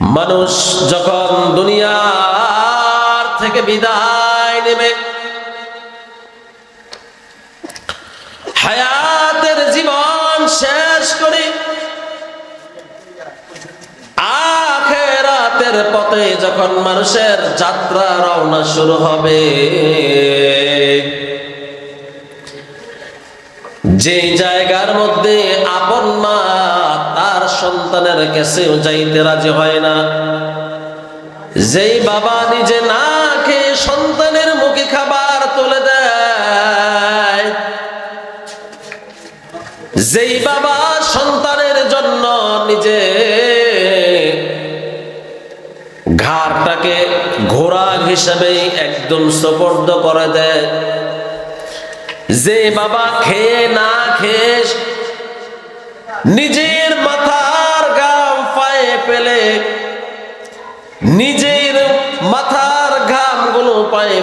মানুষ যখন দুনিয়ার থেকে বিদায় নেবে, হায়াতের জীবন শেষ করে আখেরাতের পথে যখন মানুষের যাত্রা রওনা শুরু হবে যে জায়গার মধ্যে আপন মা সন্তানের কাছেও যাইতে রাজি হয় না। যেই বাবা নিজে না খেয়ে সন্তানের মুখে খাবার তুলে দেয়, যেই বাবা সন্তানের জন্য নিজে ঘাড়টাকে ঘোড়া হিসেবে একদম সপর্দ করে দেয় যে বাবা খেয়ে না খেয়ে নিজের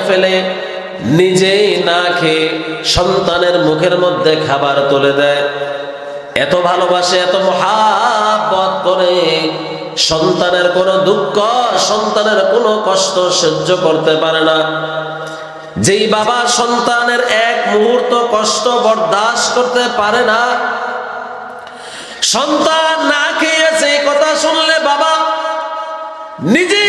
ফেলে নিজেই না খেয়ে সন্তানের মুখের মধ্যে খাবার তুলে দেয়। এত ভালোবাসে, এত মহাবত করে সন্তানের কোনো দুঃখ, সন্তানের কোনো কষ্ট সহ্য করতে পারে না। যেই বাবা সন্তানের এক মুহূর্ত কষ্ট বরদাস্ত করতে পারে না, সন্তান না খেয়েছে কথা শুনলে বাবা নিজের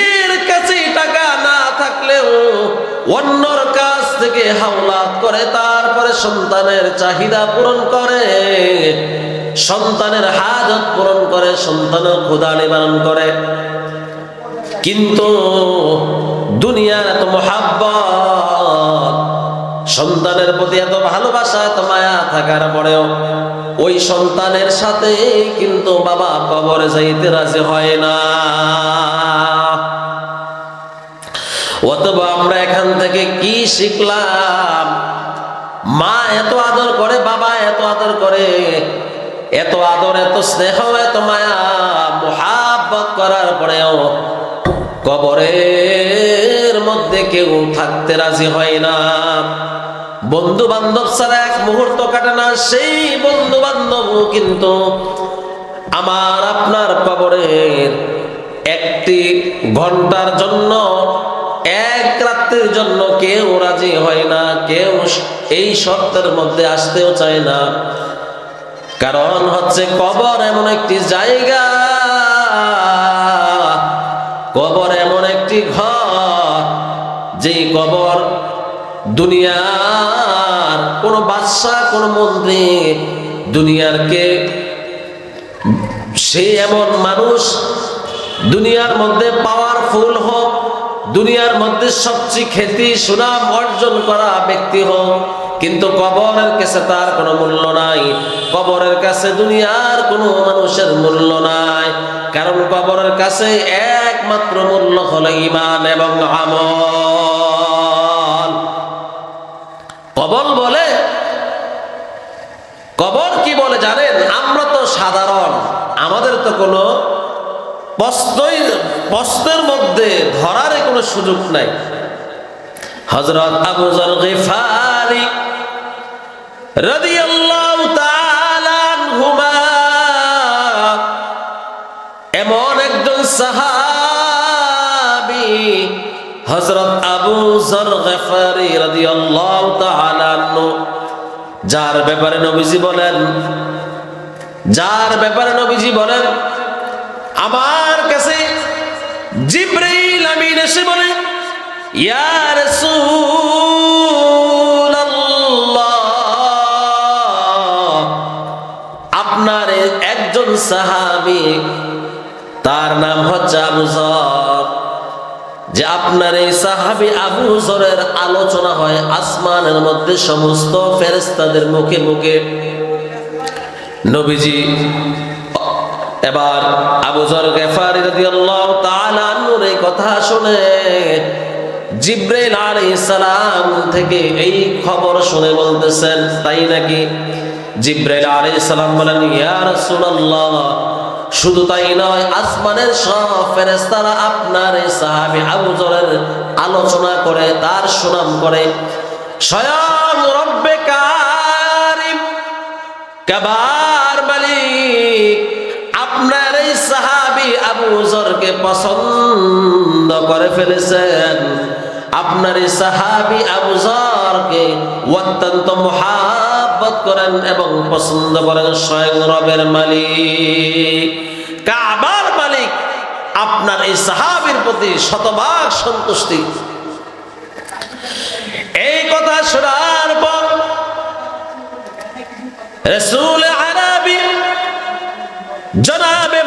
অন্যর কাছ থেকে হাওলাত করে, তারপরে সন্তানের চাহিদা পূরণ করে, সন্তানের হাজত পূরণ করে সন্তানের ক্ষুদা নিবারণ করে। কিন্তু দুনিয়ার এত মহাব্বত, সন্তানের প্রতি এত ভালোবাসা, এত মায়া থাকার পরেও ওই সন্তানের সাথে কিন্তু বাবা কবরে যাইতে রাজি হয় না। অথবা আমরা এখান থেকে কি শিখলাম? মা এত আদর করে, বাবা এত আদর করে, এত আদর, এত স্নেহ, এত মায়া, মোহাব্বত করার পরেও কবরের মধ্যে কেউ থাকতে রাজি হয় না। বন্ধু বান্ধব ছাড়া এক মুহূর্ত কাটে না সেই বন্ধু বান্ধব কিন্তু আমার আপনার কবরের একটি ঘণ্টার জন্য এক রাত্রির জন্য কেউ রাজি হয় না, কেউ এই শর্তের মধ্যে আসতেও চায় না। কারণ হচ্ছে কবর এমন একটি জায়গা, কবর এমন একটি ঘর, যেই কবর দুনিয়ার কোন বাদশাহ, কোন মন্ত্রী দুনিয়ার কে সে এমন মানুষ দুনিয়ার মধ্যে পাওয়ারফুল হোক দুনিয়ার মধ্যে সবচেয়ে খ্যাতি, সুনাম অর্জন করা ব্যক্তি হোক, কিন্তু কবরের কাছে তার কোনো মূল্য নাই। কবরের কাছে দুনিয়ার কোনো মানুষের মূল্য নাই। কারণ কবরের কাছে একমাত্র মূল্য হলো ইমান এবং আমল। কবর বলে, কবর কি বলে জানেন? আমরা তো সাধারণ, আমাদের তো কোনো প্রশ্নের মধ্যে ধরার কোনো সুযোগ নাই। হজরত এমন একজন সাহাবী, হযরত আবু জর গিফারি রাদিয়াল্লাহু যার ব্যাপারে নবীজি বলেন, যার ব্যাপারে নবীজি বলেন আমার কাছে জিব্রাইল আমিন এসে বলে, ইয়া রাসূলুল্লাহ, আপনার একজন সাহাবী, তার নাম হচ্ছে আবু জর যে আপনার এই সাহাবি আবু জরের আলোচনা হয় আসমানের মধ্যে সমস্ত ফেরেস্তাদের মুখে মুখে। নবীজি এবার আবু জর গেফারি রাদিয়াল্লাহু তাআলা এই কথা শুনে জিব্রাইল আলাইহিস সালাম থেকে এই খবর শুনে বলতেছেন, তাই নাকি? জিব্রাইল আলাইহিস সালাম বলেন, ইয়া রাসূলুল্লাহ, শুধু তাই নয়, আসমানের সব আপনার এই সাহাবী আবু জরের আলোচনা করে, তার সুনাম করে, স্বয়ং রব্বে কারিম কাবার মালিক আপনার এই সাহাবী আবু আবু জরকে পছন্দ করে ফেলেছেন। আপনার এই সাহাবি আবু জরকে অত্যন্ত মহাব্বত করেন এবং পছন্দ করেন স্বয়ং রবের মালিক। কাবার মালিক আপনার এই সাহাবির প্রতি শতভাগ সন্তুষ্টি। এই কথা শোনার পর রসুল আরবি জনাবে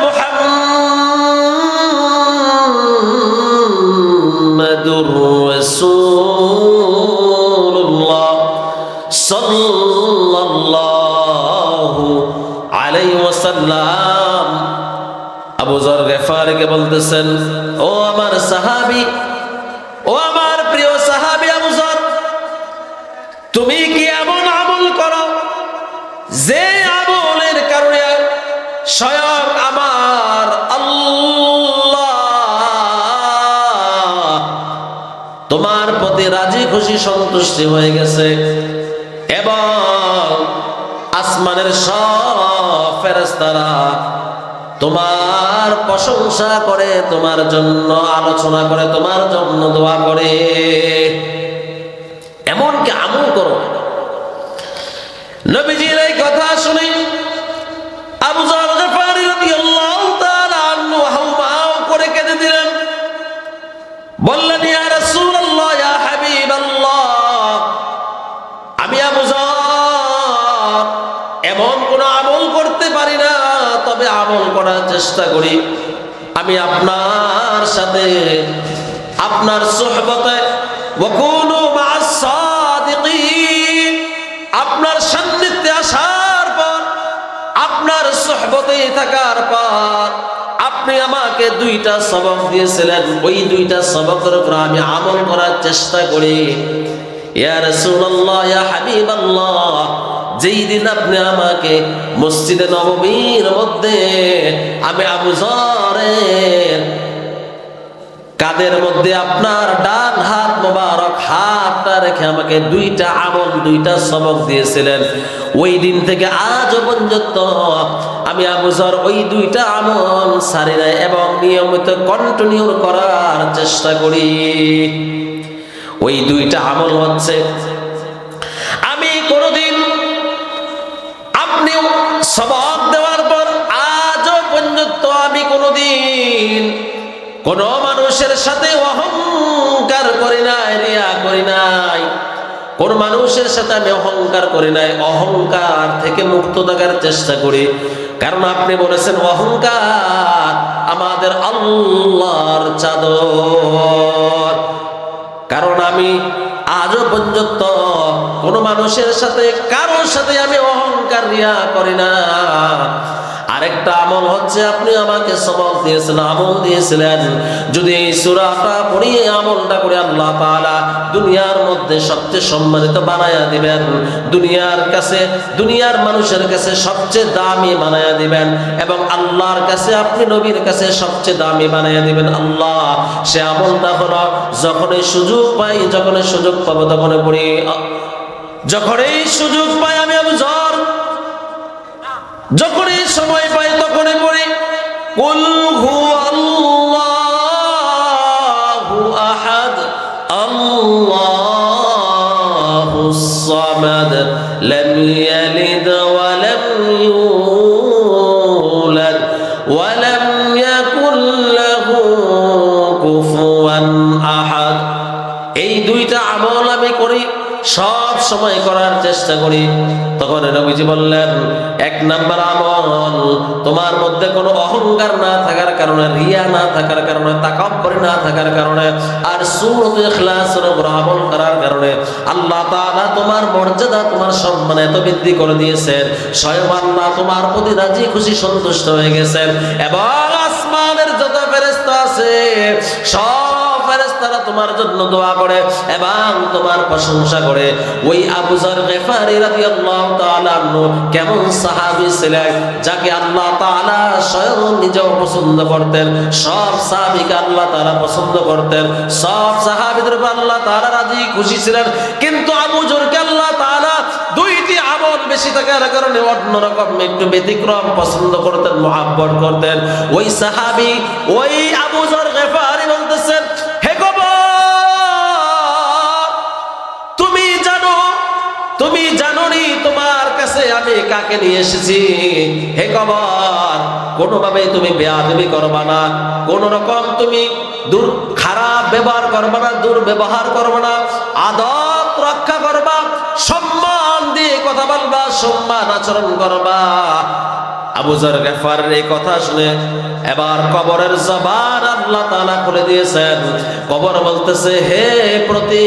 মুহাম্মাদুর রাসূলুল্লাহ সাল্লাল্লাহু আলাইহি ওয়াসাল্লাম আবু যর গেফারকে বলতেছেন ও আমার সাহাবী খুশি সন্তুষ্টি হয়ে গেছে। এবং আসমানের সব ফেরেস্তারা তোমার প্রশংসা করে, তোমার জন্য আলোচনা করে, তোমার জন্য দোয়া করে। এমনকি আমল করো। নবীজির এই কথা শুনে আবু করে কেঁদে দিলেন। বললেন চেষ্টা করি। আমি আপনার সাথে, আপনার সোহবতে আপনার সান্নিধ্যে আসার পর, আপনার সোহবতে থাকার পর, আপনি আমাকে দুইটা সবক দিয়েছিলেন। ওই দুইটা সবকের উপর আমি আমল করার চেষ্টা করি। ইয়া রাসূলুল্লাহ, ইয়া হাবিবাল্লাহ যেই দিন আপনি আমাকে মসজিদে নবমীর মধ্যে আমি আবু কাদের মধ্যে আপনার ডান হাত মোবারক হাতটা রেখে আমাকে দুইটা আমল, দুইটা সবক দিয়েছিলেন। ওই দিন থেকে আজ পর্যন্ত আমি আবুজর ওই দুইটা আমল সারি নাই এবং নিয়মিত কন্টিনিউ করার চেষ্টা করি। ওই দুইটা আমল হচ্ছে কোন মানুষের সাথে অহংকার করি নাই, রিয়া করি নাই। কোন মানুষের সাথে আমি অহংকার করি নাই, অহংকার থেকে মুক্ত থাকার চেষ্টা করি। কারণ আপনি বলেছেন, অহংকার আমাদের আল্লাহর চাদর। কারণ আমি আজও পর্যন্ত কোন মানুষের সাথে, কারোর সাথে আমি অহংকার, রিয়া করি না। আরেকটা আমল হচ্ছে, আপনি আমাকে সবক দিয়েছেন, আমল দিয়েছিলেন। যদি এই সুরাটা পড়িয়ে আমলটা করে আল্লাহ তাআলা দুনিয়ার মধ্যে সবচেয়ে সম্মানিত বানায়া দিবেন, দুনিয়ার কাছে, দুনিয়ার মানুষের কাছে সবচেয়ে দামি বানায়া দিবেন, এবং আল্লাহর কাছে, আপনি নবীর কাছে সবচেয়ে দামি বানায়া দিবেন, আল্লাহ সে আমলটা হলো, যখনই সুযোগ পাই, যখনই সুযোগ পাবো তখন পড়ি। যখন এই সুযোগ পাই, আমি জ্বর যখনই সময় পাই তখনই পড়ি। কুল হুয়াল্লাহু আহাদ সময় করার চেষ্টা করি। তখন নবীজি বললেন, এক নাম্বার আমল, তোমার মধ্যে কোনো অহংকার না থাকার কারণে, রিয়া না থাকার কারণে, তাকাব্বর না থাকার কারণে, আর সূরত ইখলাসের উপর আমল করার কারণে, আল্লাহ তাআলা তোমার মর্যাদা, তোমার সম্মান এত বৃদ্ধি করে দিয়েছেন। স্বয়ং আল্লাহ তোমার প্রতি রাজি খুশি সন্তুষ্ট হয়ে গেছেন। এবং আসমানের যত ফেরেশতা আছে, সব ফেরেশতারা তোমার জন্য দোয়া করে এবং তোমার প্রশংসা করে। ওই আবু যর গিফারি রাদিয়াল্লাহু তাআলা আনহু কেমন সাহাবী ছিলেন, যাকে আল্লাহ তাআলা স্বয়ং নিজেও পছন্দ করতেন। সব সাহাবীকে আল্লাহ তাআলা পছন্দ করতেন। সব সাহাবীদের উপর আল্লাহ তাআলা রাজি, খুশি ছিলেন। কিন্তু আবু যরকে আল্লাহ তাআলা দুইটি আমল বেশি থাকার কারণে অন্যরকম একটু ব্যতিক্রম পছন্দ করতেন, মহাব্বত করতেন। ওই সাহাবি, ওই আবু জর তুমি জানো নি তোমার কাছে আমি কাকে নিয়ে এসেছি? হে কবর কোনোভাবে তুমি বেয়াদবি করবা না। কোন রকম তুমি দূর খারাপ ব্যবহার করবা না, দুর্ব্যবহার করবা না। আদত রক্ষা করবা, সম্মান দিয়ে কথা বলবা, সম্মান আচরণ করবা। আবু জর গেফারের এই কথা শুনে এবার কবরের জবান আল্লাহ তাআলা খুলে দিয়েছেন। কবর বলতেছে, হে কে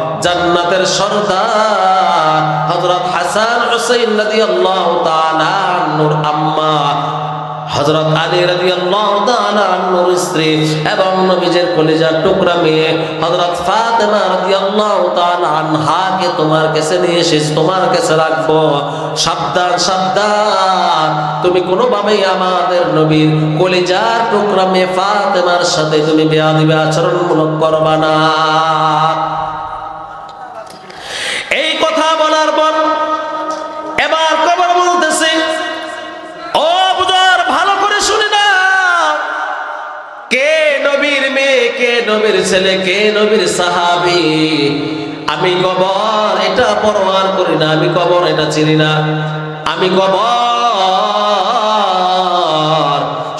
জান্নাতের সর্দার হযরত হাসান হুসাইন রাদিয়াল্লাহু তাআলা নূর আম্মা, হযরত আলী তাআলা আনহুর স্ত্রী এবং নবীজের কলিজার টুকরা মেয়ে হযরত ফাতেমা রাদিয়াল্লাহু তাআলা আনহাকে তোমার কাছে নিয়ে এসেছি, তোমার কাছে রাখব। সাবধান সাবধান। তুমি কোনোভাবেই আমাদের নবীর কলিজার টুকরা মেয়ে ফাতেমার সাথে তুমি বেয়াদবি আচরণমূলক করবা না এই কথা বলার পর এবার কবর বলতেছে ও বুঝার ভালো করে শুনে না কে নবীর মেয়ে কে নবীর ছেলে কে নবীর সাহাবি। আমি কবর এটা পরোয়ার করি না, আমি কবর এটা চিনি না। আমি কবর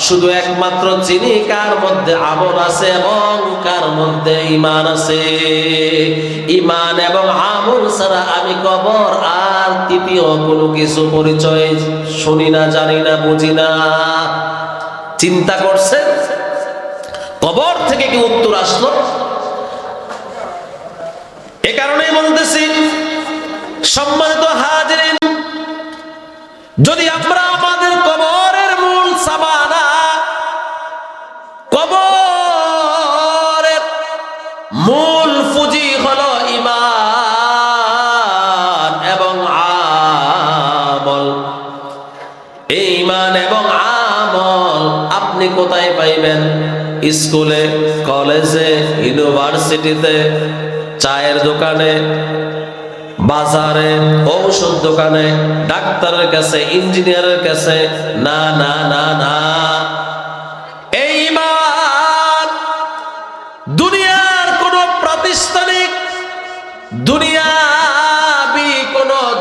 শুধু একমাত্র চিনি, কার মধ্যে আমল আছে এবং কার মধ্যে ইমান আছে। ইমান এবং আমল ছাড়া আমি কবর আর তৃতীয় কোনো কিছু পরিচয় শুনি না, জানি না, বুঝি না। চিন্তা করছেন? কবর থেকে কি উত্তর আসলো? এ কারণেই বলতেছি, সম্মানিত হাজিরিন, যদি আমরা আমাদের কবরের মূল সাবানা কবরের মূল পুঁজি হলো ইমান এবং আমল। এই ইমান এবং আমল আপনি কোথায় পাইবেন? স্কুলে, কলেজে, ইউনিভার্সিটিতে, চায়ের দোকানে, বাজারে, ঔষধ দোকানে, ডাক্তারের কাছে, ইঞ্জিনিয়ারের কাছে, না না না না। এই দুনিয়ার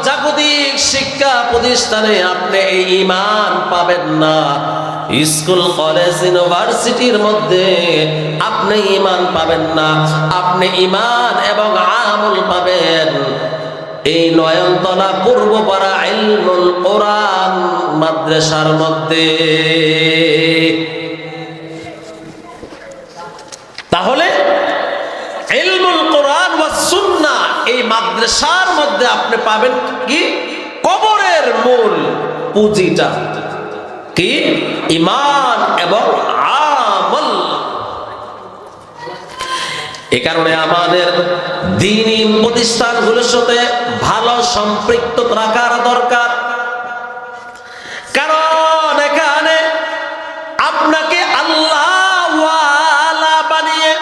জাগতিক শিক্ষা প্রতিষ্ঠানে আপনি এই ইমান পাবেন না। স্কুল, কলেজ, ইউনিভার্সিটির মধ্যে আপনি ইমান পাবেন না। আপনি ইমান এবং আমল পাবেন। এই নয়নতলা পূর্বপাড়া ইলমুল কোরআন মাদ্রাসার মধ্যে। তাহলে ইলমুল কোরআন ওয়া সুন্নাহ এই মাদ্রাসার মধ্যে আপনি পাবেন কি? কবরের মূল পুঁজিটা। কি? ইমান এবং আমল। এ কারণে আমাদের দিনী প্রতিষ্ঠানগুলোর সাথে ভালো সম্পৃক্ত রাখার দরকার। কারণ এখানে আপনাকে আল্লাহ বানিয়ে,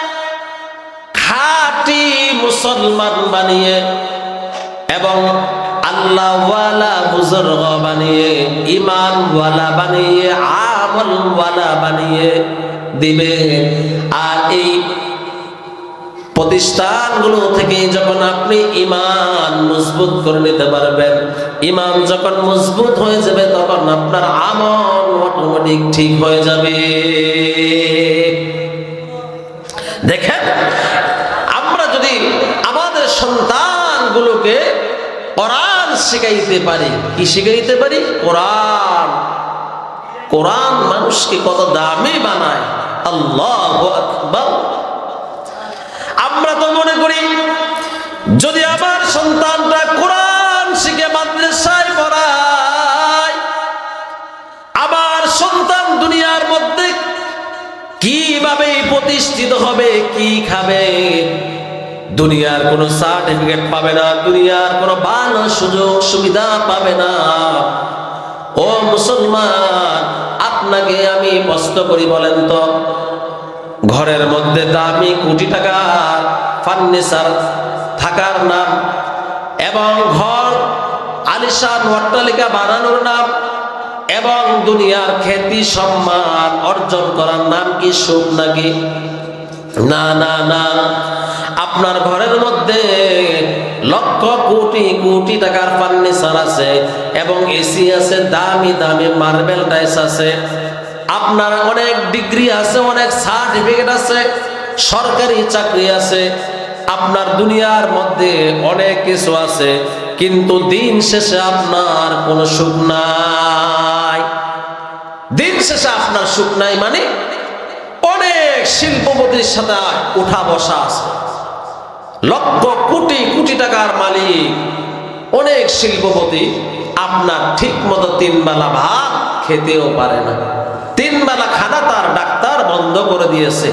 খাঁটি মুসলমান বানিয়ে এবং আল্লাহওয়ালা প্রতিষ্ঠানগুলো থেকে যখন আপনি ইমান মজবুত করে নিতে পারবেন ইমান যখন মজবুত হয়ে যাবে, তখন আপনার আমল অটোমেটিক ঠিক হয়ে যাবে। দেখেন, আমরা যদি আমাদের সন্তানগুলোকে কোরআন শিখাইতে পারি? কি শিখাইতে পারি? কোরআন। কোরআন মানুষকে কত দামি বানায়। আল্লাহ আমরা তো মনে করি, যদি আমার সন্তানটা কোরআন শিখে মাদ্রাসায় পড়ায়, আমার সন্তান দুনিয়ার মধ্যে কীভাবে প্রতিষ্ঠিত হবে, কি খাবে? দুনিয়ার কোনো সার্টিফিকেট পাবে না, দুনিয়ার কোনো ভালো সুযোগ সুবিধা পাবে না। ও মুসলমান, আপনাকে আমি প্রশ্ন করি বলেন তো, ঘরের মধ্যে দামি কোটি টাকার ফার্নিচার থাকার নাম এবং ঘর আলিশান অট্টালিকা বানানোর নাম এবং দুনিয়ার খ্যাতি সম্মান অর্জন করার নাম কি সুখ নাকি? না না না। আপনার ঘরের মধ্যে লক্ষ কোটি কোটি টাকার ফার্নিচার আছে এবং এসি আছে, দামি দামি মার্বেল টাইস আছে। আপনার অনেক ডিগ্রি আছে, অনেক সার্টিফিকেট আছে, সরকারি চাকরি আছে। আপনার দুনিয়ার মধ্যে অনেক কিছু আছে, কিন্তু দিন শেষে আপনার কোনো সুখ নাই। দিন শেষে আপনার সুখ নাই মানে অনেক শিল্পপতির সাথে উঠা বসা আছে। লক্ষ কোটি কোটি টাকার মালিক, অনেক শিল্পপতি, আপনার ঠিক মতো তিন বেলা ভাত খেতেও পারে না। তিন বেলা খানা তার ডাক্তার বন্ধ করে দিয়েছে।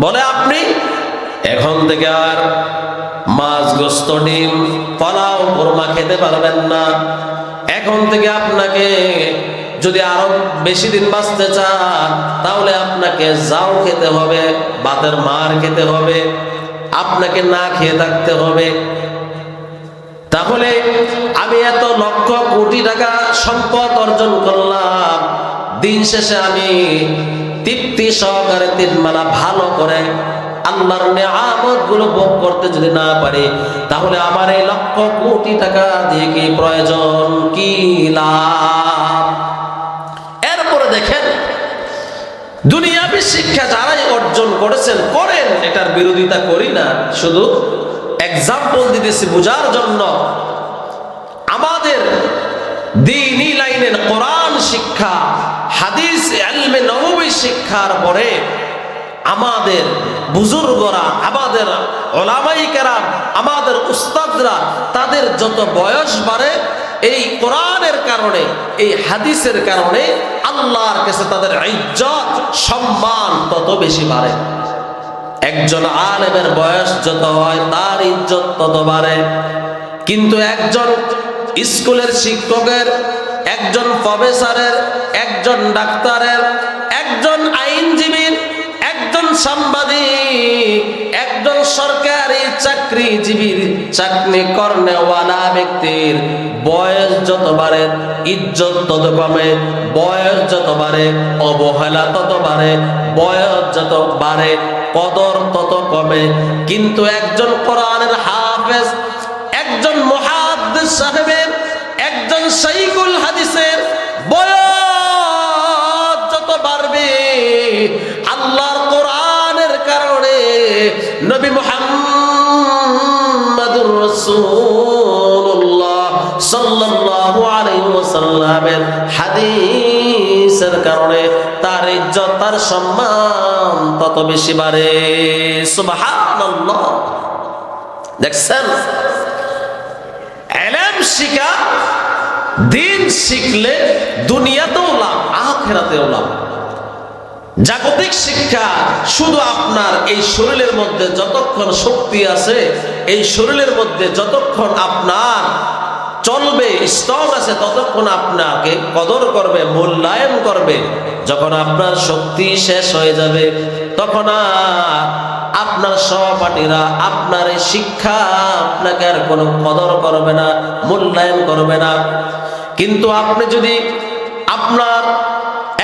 বলে, আপনি এখন থেকে আর মাছ, গোস্ত, ডিম, পোলাও, কোরমা খেতে পারবেন না। এখন থেকে আপনাকে যদি আরও বেশি দিন বাঁচতে চান, তাহলে আপনাকে যাও খেতে হবে, বাতের মার খেতে হবে আপনাকে না খেয়ে থাকতে হবে। তাহলে আমি এত লক্ষ কোটি টাকা সম্পদ অর্জন করলাম, দিন শেষে আমি তৃপ্তি সহকারে তিন মালা ভালো করে আল্লাহর নেয়ামতগুলো ভোগ করতে যদি না পারি, তাহলে আমার এই লক্ষ কোটি টাকা দিয়ে কি প্রয়োজন? কি লাভ এরপরে দেখেন দুনিয়াবি শিক্ষা যারাই অর্জন করেছেন, করেন, এটার বিরোধিতা করি না। শুধু এক্সাম্পল দিতেছি বোঝার জন্য। আমাদের দিনই লাইনের কোরআন শিক্ষা, হাদিস আলমে নবী শিক্ষার পরে আমাদের বুজুর্গরা, আমাদের ওলামাই কেরাম, আমাদের উস্তাদরা, তাদের যত বয়স বাড়ে এই কোরআনের কারণে, এই হাদিসের কারণে আল্লাহর কাছে তাদের ইজ্জত, সম্মান তত বেশি বাড়ে। একজন আলেমের বয়স যত হয়, তার ইজ্জত তত বাড়ে। কিন্তু একজন স্কুলের শিক্ষকের, একজন প্রফেসরের, একজন ডাক্তারের, একজন আইনজীবীর, একজন সাংবাদিক, একজন সরকারি চাকরিজীবীর চাকরি কর্নেওয়ালা ব্যক্তির বয়স যত বাড়ে, ইজ্জত তত কমে, বয়স যত বাড়ে, অবহেলা তত বাড়ে, বয়স যত বাড়ে, কদর তত কমে। কিন্তু একজন কোরআনের হাফেজ, একজন মহাদ্দেশ সাহেবের, একজন সাইকুল হাদিসের বয়স যত বাড়বে, আল্লাহর কোরআনের কারণে নবী মুহাম্মাদুর রাসূলুল্লাহ সাল্লাল্লাহু আলাইহি ওয়াসাল্লামের হাদিসের কারণে তার তার সম্মান তত বেশি বাড়ে। সুবহানাল্লাহ। দেখছেন? এলেম শিখা, দিন শিখলে দুনিয়াতেও লাভ, আখেরাতেও লাভ। জাগতিক শিক্ষা শুধু আপনার এই শরীরের মধ্যে যতক্ষণ শক্তি আছে, এই শরীরের মধ্যে যতক্ষণ আপনার চলবে স্টক আছে, ততক্ষণ আপনাকে কদর করবে, মূল্যায়ন করবে। যখন আপনার শক্তি শেষ হয়ে যাবে, তখন আপনার সহপাঠীরা আপনার এই শিক্ষা আপনাকে আর কোনো কদর করবে না, মূল্যায়ন করবে না। কিন্তু আপনি যদি আপনার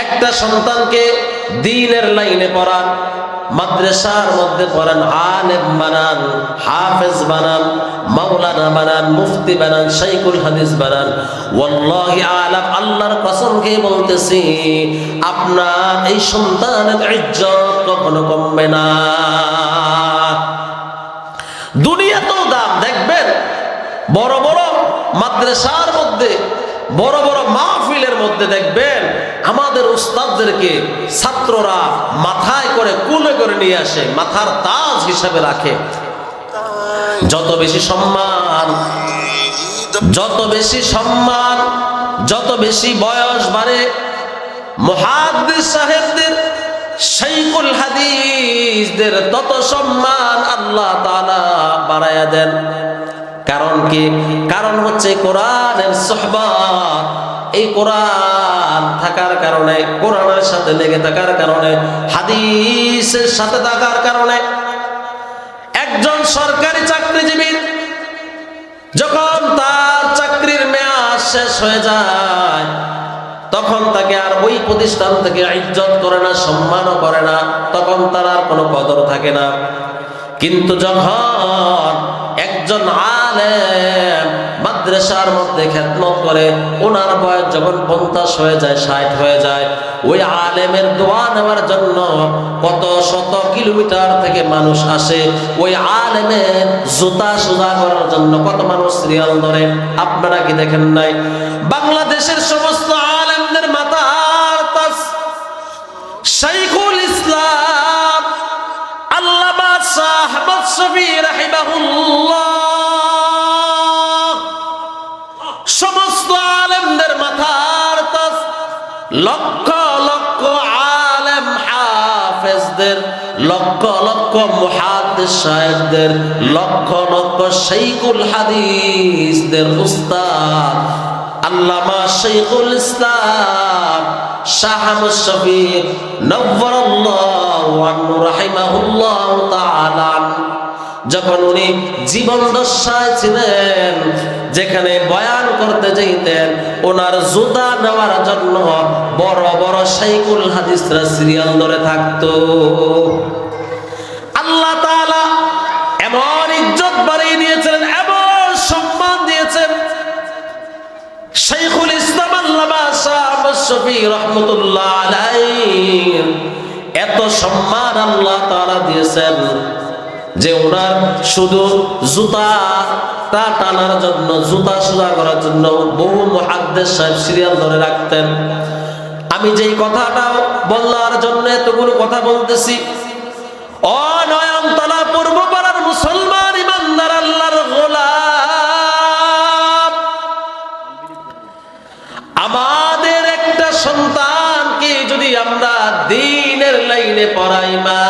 একটা সন্তানকে দিনের লাইনে পড়ান মাদ্রাসার মধ্যে পড়ান, আলেম বানান, হাফেজ বানান, মাওলানা বানান, মুফতি বানান শাইকুল হাদিস বানান। ওয়াল্লাহি আলাম, আল্লাহর কসম খেয়ে বলতেছি, আপনার এই সন্তানের ইজ্জত কখনো কমবে না। দুনিয়াতেও দাম, দেখবেন, বড় বড় মাদ্রাসার মধ্যে বড় বড় মাহফিলের মধ্যে দেখবেন আমাদের উস্তাদদেরকে ছাত্ররা মাথায় করে কুলে করে নিয়ে আসে, মাথার তাজ হিসাবে রাখে। যত বেশি সম্মান, যত বেশি সম্মান, যত বেশি বয়স বাড়ে, মহাদ্দিস সাহেবদের, শাইখুল হাদিসদের তত সম্মান আল্লাহ তাআলা বাড়ায়া দেন। কারণ কি? কারণ হচ্ছে কোরআনের সোহবত। এই কোরআন থাকার কারণে, কোরআনের সাথে লেগে থাকার কারণে, হাদিসের সাথে থাকার কারণে একজন সরকারি চাকরিজীবী যখন তার চাকরির মেয়াদ শেষ হয়ে যায়, তখন তাকে আর ওই প্রতিষ্ঠান থেকে ইজ্জত করে না, সম্মানও করে না, তখন তার আর কোনো কদর থাকে না। কিন্তু যখন একজন আলেম মাদ্রাসার মধ্যে খেদমত করে, ওনার বয়স যখন পঞ্চাশ হয়ে যায়, ষাট হয়ে যায়, ওই আলেমের দোয়া নেওয়ার জন্য কত শত কিলোমিটার থেকে মানুষ আসে, ওই আলেমের জুতা সোজা করার জন্য কত মানুষ সিরিয়াল ধরে। আপনারা কি দেখেন নাই? বাংলাদেশের সমস্ত আলেমদের তাজ শাইখুল ইসলাম আহমদ শফি রাহিমাহুল্লাহ। সমস্ত আলেমদের মাথার লক্ষ লক্ষ আলেম হাফেজদের, লক্ষ লক্ষ মুহাদ্দিস সাহেবদের, লক্ষ লক্ষ শাইখুল হাদিসদের উস্তাদ, আল্লামা শাইখুল ইসলাম, শাহ আনহু রাহিমাহুল্লাহ তাআলা যখন উনি জীবন দশায় ছিলেন, যেখানে বয়ান করতে যেতেন ওনার জুতা নেওয়ার জন্য বড় বড় সাইকুল হাদিসরা সিরিয়াল ধরে থাকতো। আল্লাহ তাআলা এমন ইজ্জত বাড়িয়ে দিয়েছিলেন, এমন সম্মান দিয়েছেন। শাইখুল ইসলাম আল্লামা রহমতুল্লাহ আলাইহি এত সম্মান আল্লাহ তাআলা দিয়েছেন যে ওনার শুধু জুতা তা টানার জন্য, জুতা সোজা করার জন্য বহু মহাদ্দেশ সাহেব সিরিয়াল ধরে রাখতেন। আমি যেই কথাটা বলার জন্য এতগুলো কথা বলতেছি ও নয়নতলা পূর্ব পাড়ার মুসলমান ইমানদার আল্লাহর গোলাম। আমাদের একটা আমরা দিনের পড়াই মা।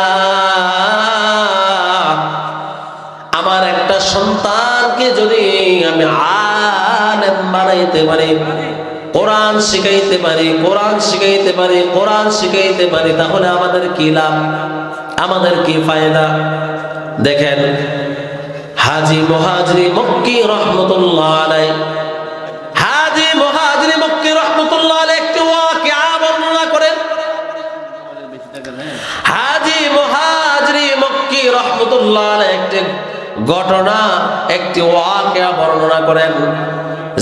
আমার একটা সন্তানকে যদি আমি আলেম বানাইতে পারি, কোরআন শিখাইতে পারি, কোরআন শিখাইতে পারি, কোরআন শিখাইতে পারি, তাহলে আমাদের কি লাভ? আমাদের কি ফায়দা? দেখেন, হাজি মহাজরি মক্কি রহমতুল্লাহ আলাই হাজি মহাজরি মক্কি রহমতুল্লাহ একটি ঘটনা, একটি বর্ণনা করেন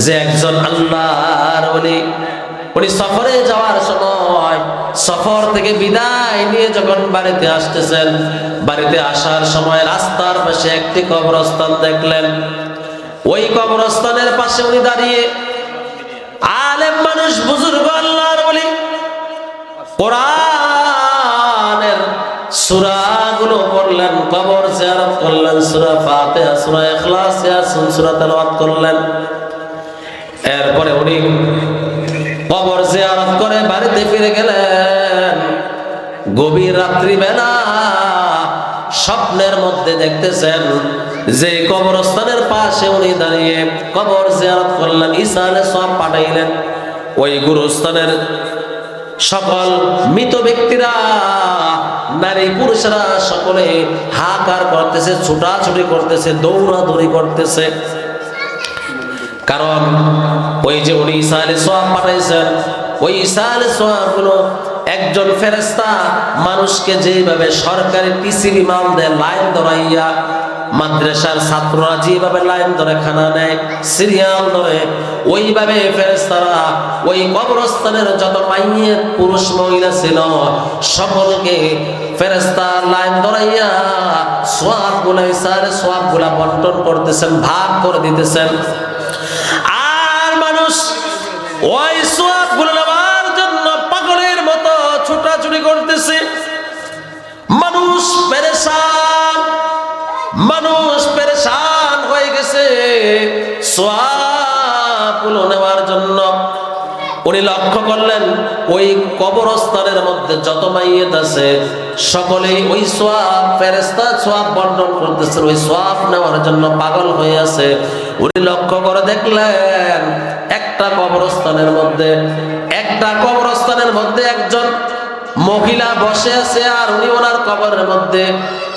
যে একজন উনি উনি সফরে যাওয়ার সময় সফর থেকে বিদায় নিয়ে যখন বাড়িতে আসতেছেন, বাড়িতে আসার সময় রাস্তার পাশে একটি কবরস্থান দেখলেন। ওই কবরস্থানের পাশে উনি দাঁড়িয়ে আলেম মানুষ, বুজুর্গ আল্লাহর বলি কোরআনের সূরাগুলো পড়লেন, কবর জিয়ারত করলেন, সূরা ফাতিহা, সূরা ইখলাস, ইয়াসিন, সূরা তেলাওয়াত করলেন। এরপরে উনি কবর জিয়ারত করে বাড়িতে ফিরে গেলেন। গভীর রাত্রি বেলা স্বপ্নের মধ্যে দেখতেছেন যে কবরস্থানের পাশে উনি দাঁড়িয়ে কবর জিয়ারত করলেন ঈসানে সব পাঠাইলেন। ওই গুরুস্থানের সকল মৃত ব্যক্তিরা নারী পুরুষরা সকলে হাকার করতেছে, ছুটাছুটি করতেছে, দৌড়াদৌড়ি করতেছে। কারণ ওই যে উনি ঈসা আলী সোয়াব পাঠাইছেন, ওই ঈসা আলী সোয়াবগুলো একজন ফেরেস্তা মানুষকে যেভাবে সরকারি টিসিবি মাল দেয়, লাইন ধরাইয়া মাদ্রাসার ছাত্ররা যেভাবে লাইন ধরে খানা নেয়, সিরিয়াল ধরে, ওইভাবে ফেরেস্তারা ওই কবরস্থানের যত মাইয়ে পুরুষ মহিলা ছিল, সকলকে ফেরেস্তা লাইন ধরাইয়া সোয়াবগুলা ইসার সোয়াবগুলা বন্টন করতেছেন, ভাগ করে দিতেছেন। আর মানুষ ওই মানুষ পেরেশান হয়ে গেছে। সোয়াব নেওয়ার জন্য উনি লক্ষ্য করলেন, ওই কবরস্থানের মধ্যে যত মাইয়েত আছে, সকলেই ওই সোয়াব ফেরেস্তা সোয়াব বন্টন করতেছে ওই সোয়াব নেওয়ার জন্য পাগল হয়ে আছে। উনি লক্ষ্য করে দেখলেন, একটা কবরস্থানের মধ্যে, একটা কবরস্থানের মধ্যে একজন মহিলা বসে আছে আর উনি ওনার কবরের মধ্যে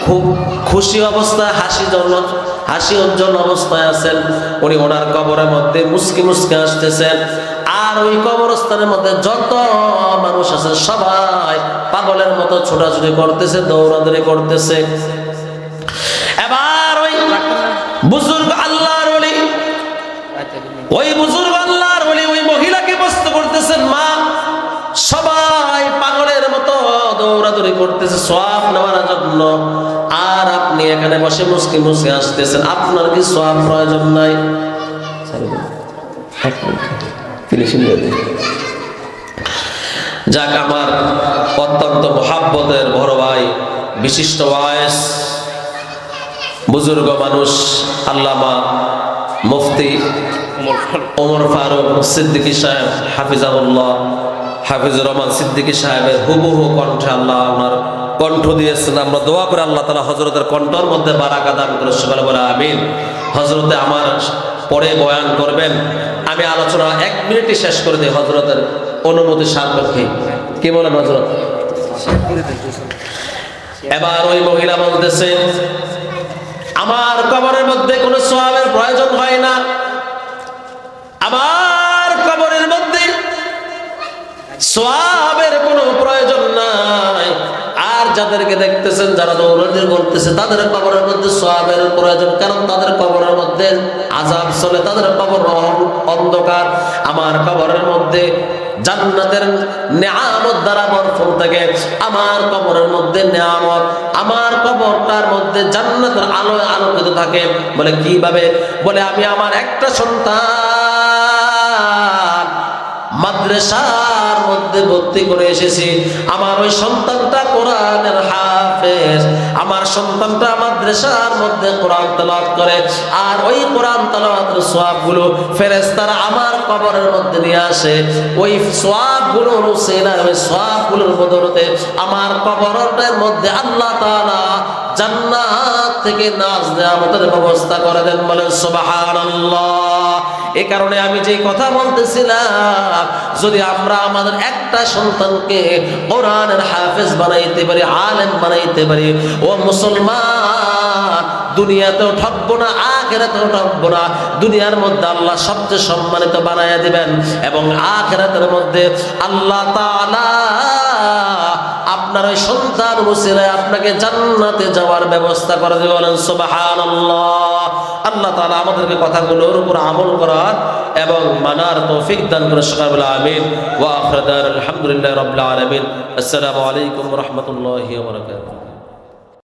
খুব খুশি অবস্থায়, হাসি জন্য হাসি উজ্জ্বল অবস্থায় আছেন। উনি ওনার কবরের মধ্যে মুসকি মুসকে আসতেছেন আর ওই কবরস্থানের মধ্যে যত মানুষ আছে সবাই পাগলের মতো ছোটাছুটি করতেছে, দৌড়াদৌড়ি করতেছে। এবার ওই বুজুর্গ আল্লাহর ওই বুজুর্গ দৌড়াদৌড়ি করতেছে সব নেওয়ার জন্য আর আপনি এখানে বসে মুসকি মুসকি আসতেছেন আপনার কি সব প্রয়োজন নাই? যাক আমার অত্যন্ত মহাব্বতের বড় ভাই বিশিষ্ট বয়স বুজুর্গ মানুষ আল্লামা মুফতি ওমর ফারুক। সিদ্দিকী সাহেব হাফিজাউল্লাহ হাফিজুর রহমান সিদ্দিকী সাহেবের হুবহু কণ্ঠে আল্লাহ ওনার কণ্ঠ দিয়েছেন। আমরা দোয়া করে আল্লাহ তালা হজরতের কণ্ঠর মধ্যে বারাকা দান করে সকালে বলে আমিন। হজরতে আমার পরে বয়ান করবেন। আমি আলোচনা এক মিনিটই শেষ করে দিই হজরতের অনুমতি সাপেক্ষে। কি বলেন হজরত এবার ওই মহিলা বলতেছে, আমার কবরের মধ্যে কোনো সোয়াবের প্রয়োজন হয় না। আমার কবরের মধ্যে সোয়াবের কোনো প্রয়োজন নাই। আর যাদেরকে দেখতেছেন, যারা দৌড়াদৌড়ি করতেছে, তাদের কবরের মধ্যে সোয়াবের প্রয়োজন। কারণ তাদের কবরের মধ্যে আজাব চলে, তাদের কবর অন্ধকার। আমার কবরের মধ্যে জান্নাতের নেয়ামত দ্বারা বরফল থাকে। আমার কবরের মধ্যে নেয়ামত, আমার কবরটার মধ্যে জান্নাতের আলোয় আলোকিত থাকে। বলে, কীভাবে? বলে, আমি আমার একটা সন্তান মাদ্রাসার মধ্যে ভর্তি করে এসেছি। আমার ওই সন্তানটা কোরআনের হাফেজ। আমার সন্তানটা মাদ্রাসার মধ্যে কোরআন তেলাওয়াত করে। আর ওই কোরআন তেলাওয়াতের সোয়াবগুলো ফেরেশতারা আমার কবরের মধ্যে নিয়ে আসে। ওই সোয়াবগুলো রুসিলা ওই সোয়াবগুলোর বদলতে আমার কবরের মধ্যে আল্লাহ তাআলা জান্নাত থেকে নাচ নাজ নেয়ামতের ব্যবস্থা করে দেন বলেন, সুবহানাল্লাহ। এ কারণে আমি যে কথা বলতেছিলাম, যদি আমরা আমাদের একটা সন্তানকে কোরআনের হাফেজ বানাইতে পারি, আলেম বানাইতে পারি, ও মুসলমান দুনিয়াতেও ঠকবো না, আখেরাতেও ঠকবো না। দুনিয়ার মধ্যে আল্লাহ সবচেয়ে সম্মানিত বানাইয়া দিবেন এবং আখেরাতের মধ্যে আল্লাহ আপনার ওই সন্তান মুসিলায় আপনাকে জান্নাতে যাওয়ার ব্যবস্থা করে দেবে বলেন, সুবহানাল্লাহ। আল্লাহ তালা আমাদেরকে কথাগুলোর উপর আমল করার এবং মানার তৌফিক দান করে সকালবেলা আমিন। ওয়া আখরাদার আলহামদুলিল্লাহ রাব্বিল আলামিন। আসসালামু আলাইকুম রাহমাতুল্লাহি ওয়া বারাকাতুহু।